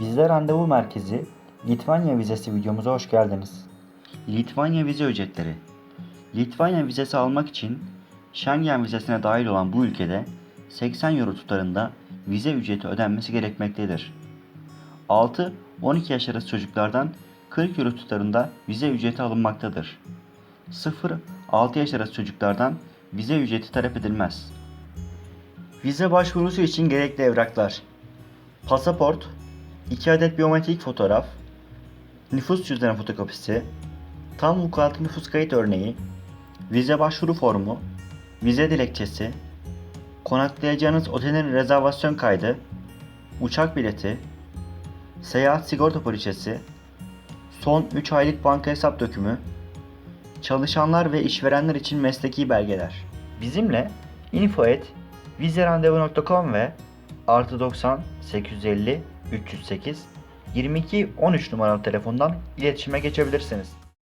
Vize Randevu Merkezi Litvanya vizesi videomuza hoş geldiniz. Litvanya vize ücretleri Litvanya vizesi almak için Schengen vizesine dahil olan bu ülkede 80 euro tutarında vize ücreti ödenmesi gerekmektedir. 6-12 yaş arası çocuklardan 40 euro tutarında vize ücreti alınmaktadır. 0-6 yaş arası çocuklardan vize ücreti talep edilmez. Vize başvurusu için gerekli evraklar Pasaport 2 adet biyometrik fotoğraf Nüfus cüzdanı fotokopisi Tam vukuatlı nüfus kayıt örneği Vize başvuru formu Vize dilekçesi Konaklayacağınız otelin rezervasyon kaydı Uçak bileti Seyahat sigorta poliçesi Son 3 aylık banka hesap dökümü Çalışanlar ve işverenler için mesleki belgeler. Bizimle info et vizerandevu.com ve artı 90 850 308 22 13 numaralı telefondan iletişime geçebilirsiniz.